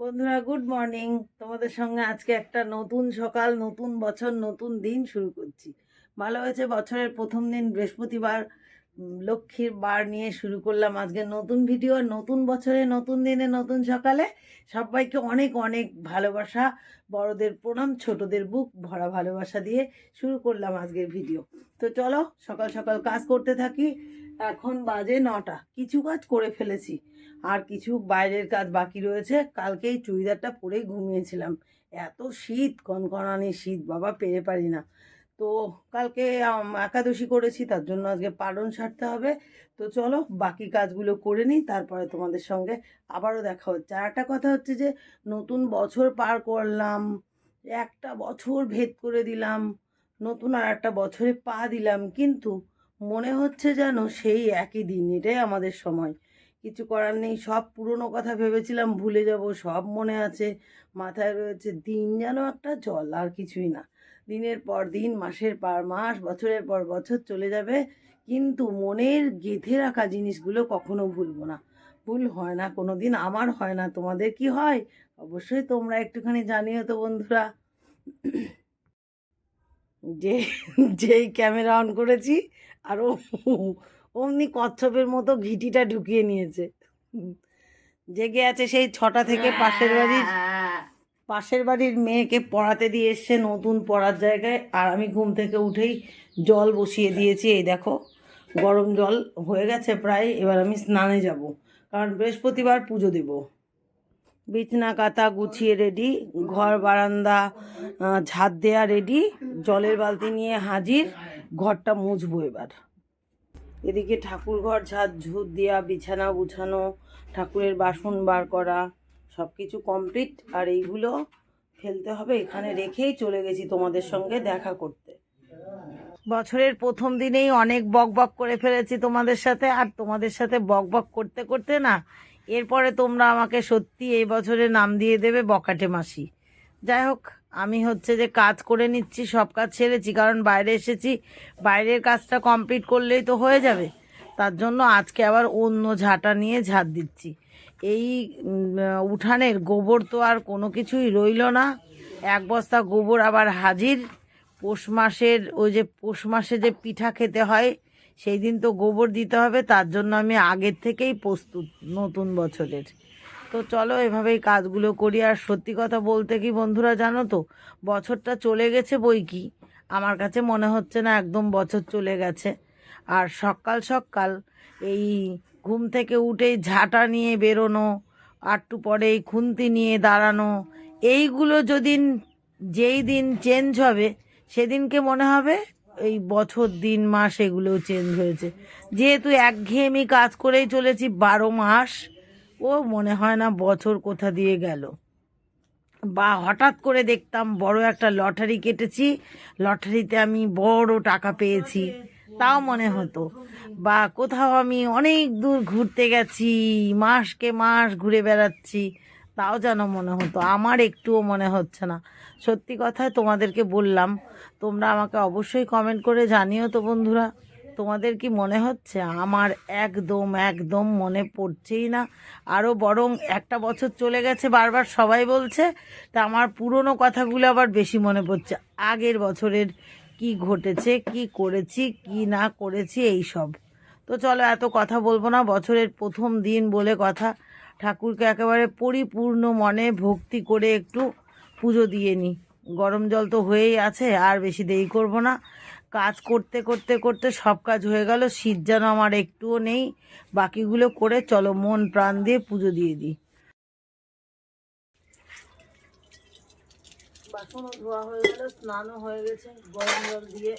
বন্ধুরা good morning তোমাদের সঙ্গে আজকে একটা নতুন সকাল, নতুন বছর, নতুন দিন শুরু করছি। ভালো হয়েছে, বছরের প্রথম দিন বৃহস্পতিবার লক্ষ্মীর বার নিয়ে শুরু করলাম আজকে নতুন ভিডিও, নতুন বছরে, নতুন দিনে, নতুন সকালে। সবাইকে অনেক অনেক ভালোবাসা। বড়দের প্রণাম, ছোটদের বুক ভরা ভালোবাসা দিয়ে শুরু করলাম আজকের ভিডিও। তো চলো, সকাল সকাল কাজ করতে থাকি। এখন বাজে নটা। কিছু কাজ করে ফেলেছি। আর কিছু বাইরের কাজ বাকি রয়েছে। কালকেই চুড়িদারটা পরেই ঘুমিয়েছিলাম। এত শীত, কনকনানি শীত, বাবা পেরে পারি না। তো কালকে একাদশী করেছি, তার জন্য আজকে পালন সারতে হবে। তো চলো, বাকি কাজগুলো করে নিই, তারপরে তোমাদের সঙ্গে আবারও দেখা হচ্ছে। আর একটা কথা হচ্ছে যে, নতুন বছর পার করলাম, একটা বছর ভেদ করে দিলাম, নতুন আর একটা বছরে পা দিলাম, কিন্তু মনে হচ্ছে যেন সেই একই দিন এটাই আমাদের সময়। কিছু করার নেই, সব পুরনো কথা ভেবেছিলাম, ভুলে যাব, সব মনে আছে। মাথায় রয়েছে দিন যেন একটা জল, আর কিছুই না। দিনের পর দিন, মাসের পর মাস, বছরের পর বছর চলে যাবে, কিন্তু মনের গেঁথে রাখা জিনিসগুলো কখনো ভুলবো না। ভুল হয় না কোনো দিন আমার হয় না, তোমাদের কি হয়? অবশ্যই তোমরা একটুখানি জানিও তো বন্ধুরা। যে, যেই ক্যামেরা অন করেছি আর ও অমনি কচ্ছপের মতো ঘিটিটা ঢুকিয়ে নিয়েছে। জেগে আছে সেই ছটা থেকে পাশের বাড়ির পাশের বাড়ির মেয়েকে পড়াতে দিয়ে এসছে নতুন পড়ার জায়গায়। আর আমি ঘুম থেকে উঠেই জল বসিয়ে দিয়েছি, এই দেখো, গরম জল হয়ে গেছে প্রায়, এবার আমি স্নানে যাব, কারণ বৃহস্পতিবার পুজো দেব। বিছনা কাতা গুছিয়ে রেডি, ঘর বারান্দা ঝাঁট দেয়া রেডি, জলের বালতি নিয়ে হাজির। ঘরটা মুছবো এবার। এদিকে ঠাকুর ঘর ঝাঁট ঝুট দেওয়া বিছানা গুছানো, ঠাকুরের বাসন বার করা সব কিছু কমপ্লিট আর এইগুলো ফেলতে হবে, এখানে রেখেই চলে গেছি তোমাদের সঙ্গে দেখা করতে। বছরের প্রথম দিনেই অনেক বক বক করে ফেলেছি তোমাদের সাথে, আর তোমাদের সাথে বক বক করতে করতে না, এরপরে তোমরা আমাকে সত্যি এই বছরে নাম দিয়ে দেবে বকাটে মাসি। যাই হোক আমি হচ্ছে যে কাজ করে নিচ্ছি, সব কাজ ছেড়েছি কারণ বাইরে এসেছি, বাইরের কাজটা কমপ্লিট করলেই তো হয়ে যাবে। তার জন্য আজকে আবার অন্য ঝাঁটা নিয়ে ঝাঁট দিচ্ছি। এই উঠানের গোবর তো আর কোনো কিছুই রইল না। এক বস্তা গোবর আবার হাজির। পৌষ মাসের, ওই যে পৌষ মাসে যে পিঠা খেতে হয়, সেই দিন তো গোবর দিতে হবে। তার জন্য আমি আগের থেকেই প্রস্তুত নতুন বছরের। তো চলো এভাবেই কাজগুলো করি। আর সত্যি কথা বলতে কি বন্ধুরা জানো তো, বছরটা চলে গেছে বই কি? আমার কাছে মনে হচ্ছে না একদম বছর চলে গেছে। আর সকাল সকাল এই ঘুম থেকে উঠেই ঝাঁটা নিয়ে বেরোনো, আটটু পরে এই খুন্তি নিয়ে দাঁড়ানো, এইগুলো যদি যেই দিন চেঞ্জ হবে, সেদিনকে মনে হবে এই বছর, দিন, মাস এগুলোও চেঞ্জ হয়েছে। যেহেতু একঘেয়েমি কাজ করেই চলেছি, বারো মাস ও মনে হয় না বছর কোথা দিয়ে গেল। বা হঠাৎ করে দেখতাম বড় একটা লটারি কেটেছি, লটারিতে আমি বড় টাকা পেয়েছি, তাও মনে হতো। বা কোথাও আমি অনেক দূর ঘুরতে গেছি, মাসকে মাস ঘুরে বেড়াচ্ছি, তাও যেন মনে হতো। আমার একটুও মনে হচ্ছে না। সত্যি কথায় তোমাদেরকে বললাম, তোমরা আমাকে অবশ্যই কমেন্ট করে জানিও তো বন্ধুরা। তোমাদের কি মনে হচ্ছে? আমার একদম একদম মনে পড়ছেই না। আরও বরং একটা বছর চলে গেছে, বারবার সবাই বলছে, তা আমার পুরনো কথাগুলো আবার বেশি মনে পড়ছে। আগের বছরের কি ঘটেছে, কি করেছি, কি না করেছি, এই সব। তো চলো এত কথা বলব না, বছরের প্রথম দিন বলে কথা। ঠাকুরকে একেবারে পরিপূর্ণ মনে ভক্তি করে একটু পুজো দিয়ে নিই গরম জল তো হয়েই আছে, আর বেশি দেরি করব না। কাজ করতে করতে করতে সব কাজ হয়ে গেল। শীত যেন আমার একটুও নেই। বাকিগুলো করে চলো মন প্রাণ দিয়ে পুজো দিয়ে দিই। বাসনও ধোয়া হয়ে গেল, স্নানও হয়ে গেছে। গরম জল দিয়ে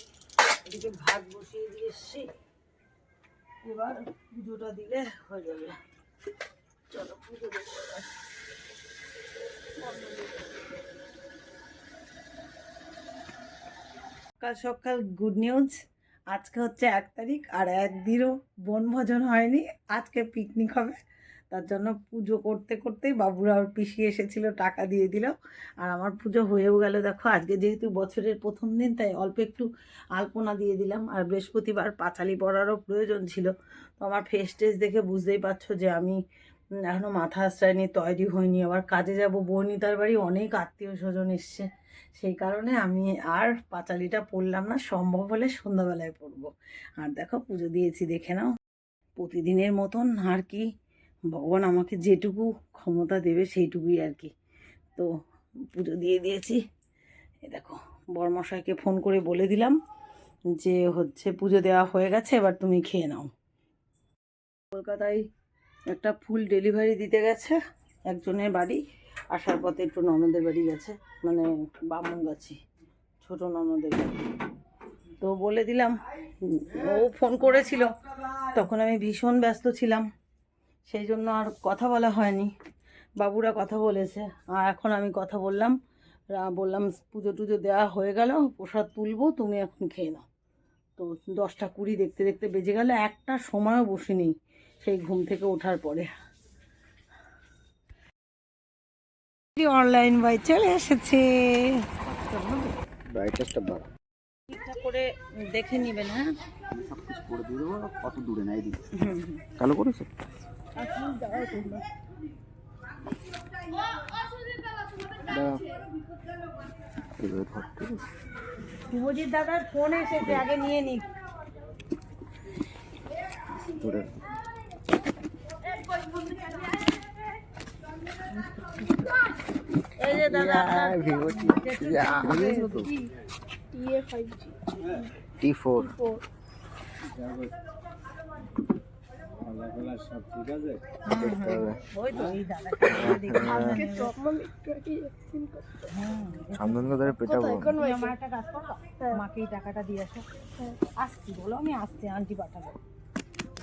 এদিকে ভাত বসিয়ে দিয়ে এসছি। এবার পুজোটা দিলে হয়ে যাবে। চলো পুজো দেবো সকাল সকাল গুড নিউজ আজকে হচ্ছে এক তারিখ আর একদিনও বনভোজন হয়নি। আজকে পিকনিক হবে। তার জন্য পুজো করতে করতেই বাবুরা ওর পিসি এসেছিল টাকা দিয়ে দিল। আর আমার পুজো হয়েও গেল। দেখো আজকে যেহেতু বছরের প্রথম দিন তাই অল্প একটু আলপনা দিয়ে দিলাম। আর বৃহস্পতিবার পাঁচালি পড়ারও প্রয়োজন ছিল। তো আমার ফেস টেস দেখে বুঝতেই পারছ যে আমি উম, এখনও মাথা আশ্রয়নি তৈরি হয়নি আবার কাজে যাব বর্ণিতার বাড়ি অনেক আত্মীয় স্বজন এসছে। সেই কারণে আমি আর পাঁচালিটা পড়লাম না, সম্ভব হলে সন্ধ্যাবেলায় পড়ব। আর দেখো, পুজো দিয়েছি, দেখে নাও। প্রতিদিনের মতন আর কি, ভগবান আমাকে যেটুকু ক্ষমতা দেবে সেইটুকুই আর কি। তো, পুজো দিয়ে দিয়েছি। এ দেখো, বরমশাইকে ফোন করে বলে দিলাম যে হচ্ছে পুজো দেওয়া হয়ে গেছে, এবার তুমি খেয়ে নাও। কলকাতায় একটা ফুল ডেলিভারি দিতে গেছে একজনের বাড়ি। আসার পথে একটু ননদের বাড়ি গেছে মানে বামুন গাছি, ছোটো ননদের তো বলে দিলাম ও ফোন করেছিল, তখন আমি ভীষণ ব্যস্ত ছিলাম, সেই জন্য আর কথা বলা হয়নি। বাবুরা কথা বলেছে, আর এখন আমি কথা বললাম বললাম, পুজো টুজো দেওয়া হয়ে গেল, প্রসাদ তুলবো, তুমি এখন খেয়ে নাও। তো দশটা কুড়ি দেখতে দেখতে বেজে গেল, একটা সময়ও বসিনি সেই ঘুম থেকে ওঠার পরে। অনলাইন বাই চলে এসেছে। ঠিকঠাক করে দেখে নেবেন হ্যাঁ? আমি করে দিয়ে দেবো কত দূরে নাই দিদি কালো করেছে? দাঁড়াও। এইভাবে ধর, ঠিক আছে? শুভজিৎ দাদার ফোন এসেছে আগে নিয়ে নিক। ধরে এই যে দাদা আপনার টি ফোর ওই তো এই দাদা সামনে পেটাবো আমার একটা কাজ করো মাকে এই টাকাটা দিয়ে আসো। আসছি বলো আমি আসছি আন্টি পাঠাবো।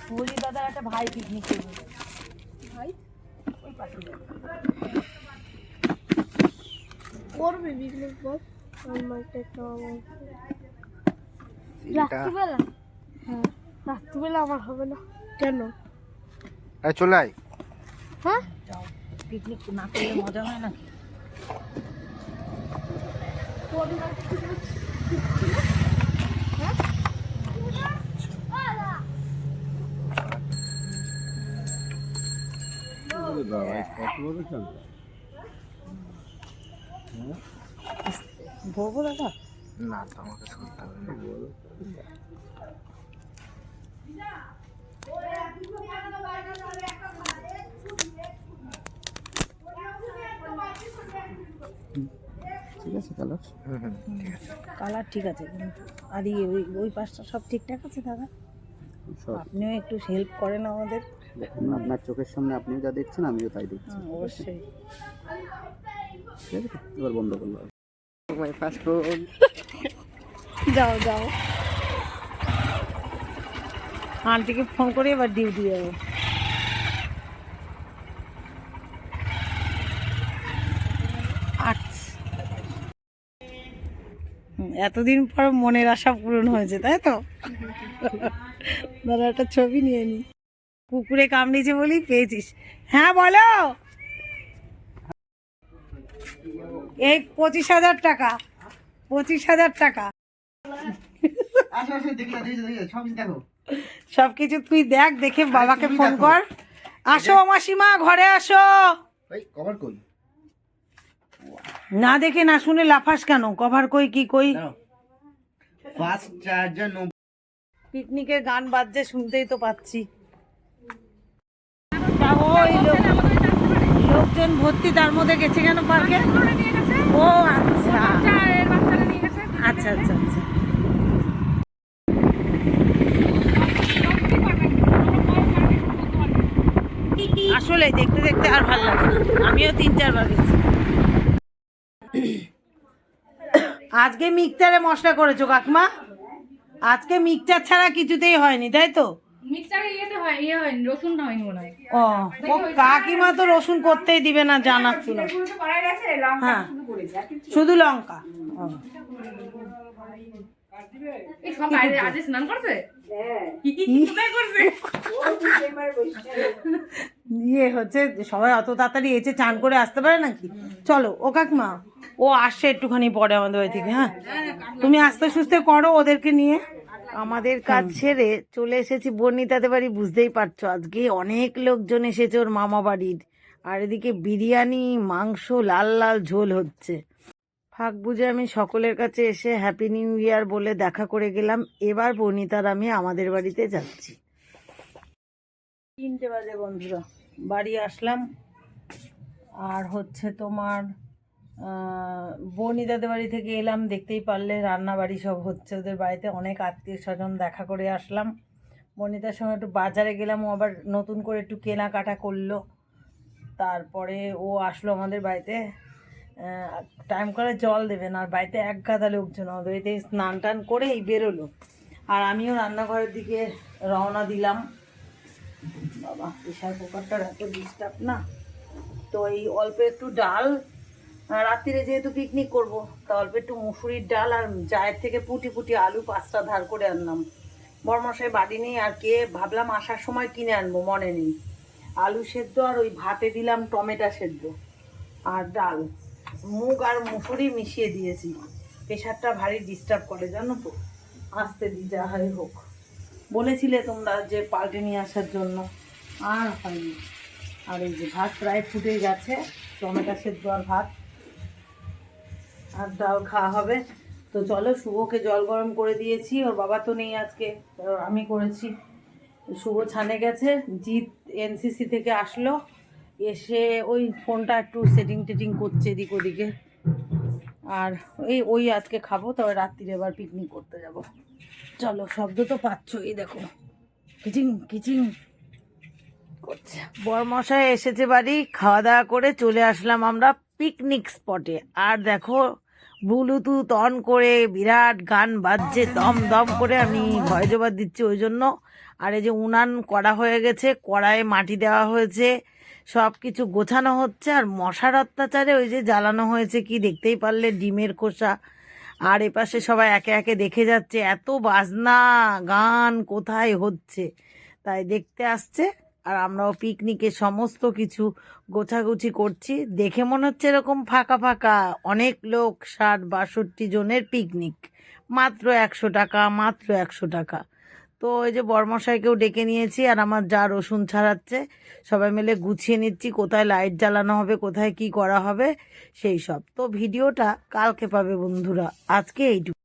শুভজিৎ দাদার একটা ভাই পিকনিক করবে। ভাই। করবে পিকনিক বল মাইকটা একটু রাত্রিবেলা? হ্যাঁ রাত্রিবেলা আমার হবে না। কেন? এই চলে আয়। হ্যাঁ? পিকনিক না করলে মজা হয় না ভোগো দাদা? না তো আমাকে শুনতে হবে না। ঠিক আছে কালার? ঠিক আছে। কালার ঠিক আছে আর ইয়ে ওই ওই পাশটা সব ঠিকঠাক আছে দাদা? সব। আপনিও একটু হেল্প করেন আমাদের। দেখুন আপনার চোখের সামনে আপনিও যা দেখছেন আমিও তাই দেখছি। অবশ্যই। এবার বন্ধ করলাম। মাই ফার্স্ট রোল যাও যাও। আন্টিকে ফোন করে এবার ডিউটি যাব আচ্ছা। এতদিন পর মনের আশা পূরণ হয়েছে তাই তো? দাদা একটা ছবি নিয়ে নি। কুকুরে কামড়েছে বলি পেয়েছিস। হ্যাঁ বলো। এই পঁচিশ হাজার টাকা পঁচিশ হাজার টাকা। সব কিছু তুই দেখ দেখে বাবাকে ফোন কর। আসো মাসিমা ঘরে আসো। না দেখে না শুনে লাফাস কেন? কভার কই কি কই? পিকনিকের গান বাজছে শুনতেই তো পাচ্ছি। ওই লোক লোকজন ভর্তি, তার মধ্যে গেছে কেন পার্কে? ও আচ্ছা। আচ্ছা আচ্ছা আচ্ছা। আসলে দেখতে দেখতে আর ভালো লাগে আমিও তিন, চারবার গেছি। আজকে মিক্সচারে মশলা করেছ, কাকমা? আজকে মিক্সচার ছাড়া কিছুতেই হয়নি, তাই তো? ইয়েতে হয় ইয়ে হয়নি মনে হয়। ও ও কাকিমা তো রসুন করতেই দিবে না জানাচ্ছিল হ্যাঁ। শুধু লঙ্কা। করছে? ইয়ে হচ্ছে সবাই অত তাড়াতাড়ি এসে চান করে আসতে পারে নাকি? চলো ও কাকিমা ও আসছে একটুখানি পরে আমাদের বাড়ি থেকে হ্যাঁ? তুমি আস্তে সুস্তে করো ওদেরকে নিয়ে। আমাদের কাজ সেরে চলে এসেছি বর্ণিতাতে বাড়ি বুঝতেই পারছ। আজকে অনেক লোকজন এসেছে ওর মামা বাড়ির। আর এদিকে বিরিয়ানি, মাংস, লাল লাল ঝোল হচ্ছে। ফাঁক বুঝে আমি সকলের কাছে এসে হ্যাপি নিউ ইয়ার বলে দেখা করে গেলাম। এবার বর্ণিতার আমি আমাদের বাড়িতে যাচ্ছি। তিনটে বাজে বন্ধুরা, বাড়ি আসলাম। আর হচ্ছে তোমার বর্ণিতাদের বাড়ি থেকে এলাম, দেখতেই পারলে রান্না বাড়ি সব হচ্ছে। ওদের বাড়িতে অনেক আত্মীয় স্বজন দেখা করে আসলাম। বর্ণিতার সঙ্গে একটু বাজারে গেলাম, ও আবার নতুন করে একটু কেনাকাটা করল। তারপরে ও আসলো আমাদের বাড়িতে। টাইম করে জল দেবেন আর বাড়িতে এক গাদা লোকজন আমাদের বাড়িতে স্নান টান করেই বেরোলো। আর আমিও রান্নাঘরের দিকে রওনা দিলাম। বাবা, প্রেশার কুকারটার এত ডিস্টার্ব না। তো এই অল্প একটু ডাল রাত্রিরে যেহেতু পিকনিক করব, তা অল্প একটু মুসুরির ডাল আর জায়ের থেকে পুটি পুটি আলু পাঁচটা ধার করে আনলাম। বরমশাই বাড়ি নেই আর কে? ভাবলাম আসার সময় কিনে আনব, মনে নেই। আলু সেদ্ধ আর ওই ভাতে দিলাম টমেটো সেদ্ধ আর ডাল। মুগ আর মুসুরি মিশিয়ে দিয়েছি। প্রেশারটা ভারী ডিস্টার্ব করে, জানো তো? আসতে দি, যা হয় হোক। বলেছিলে তোমরা যে পাল্টে নিয়ে আসার জন্য। আর হয়নি। আর এই যে ভাত প্রায় ফুটে গেছে, টমেটো সেদ্ধ আর ভাত। আর ডাল খাওয়া হবে। তো চলো শুভকে জল গরম করে দিয়েছি, ওর বাবা তো নেই আজকে আমি করেছি। শুভ ছানে গেছে, জিৎ এনসিসি থেকে আসলো, এসে ওই ফোনটা একটু সেটিং টেটিং করছে এদিক ওদিকে। আর এই ওই আজকে খাব, তবে রাত্রিরে এবার পিকনিক করতে যাব। চলো, শব্দ তো পাচ্ছ এই দেখো। কিচিং কিচিং করছে। বরমশাই এসেছে বাড়ি, খাওয়া দাওয়া করে চলে আসলাম আমরা। পিকনিক স্পটে আর দেখো ব্লুটুথ অন করে বিরাট গান বাজছে, দম দম করে আমি ভয় জবাব দিচ্ছি ওই জন্য। আর এই যে উনান করা হয়ে গেছে, কড়াইয়ে মাটি দেওয়া হয়েছে, সব কিছু গোছানো হচ্ছে। আর মশার অত্যাচারে ওই যে জ্বালানো হয়েছে, কি দেখতেই পারলে ডিমের খোসা। আর এপাশে সবাই একে একে দেখে যাচ্ছে, এত বাজনা, গান কোথায় হচ্ছে? তাই দেখতে আসছে। আর আমরাও পিকনিকে সমস্ত কিছু গোছাগুছি করছি। দেখে মনে হচ্ছে এরকম ফাঁকা ফাঁকা অনেক লোক, ষাট বাষট্টি জনের পিকনিক মাত্র একশো টাকা, মাত্র একশো টাকা। তো ওই যে বর্মশাইকেও ডেকে নিয়েছি আর আমার যা রসুন ছাড়াচ্ছে, সবাই মিলে গুছিয়ে নিচ্ছি, কোথায় লাইট জ্বালানো হবে, কোথায় কি করা হবে, সেই সব। তো ভিডিওটা কালকে পাবে বন্ধুরা। আজকে এইটুকু।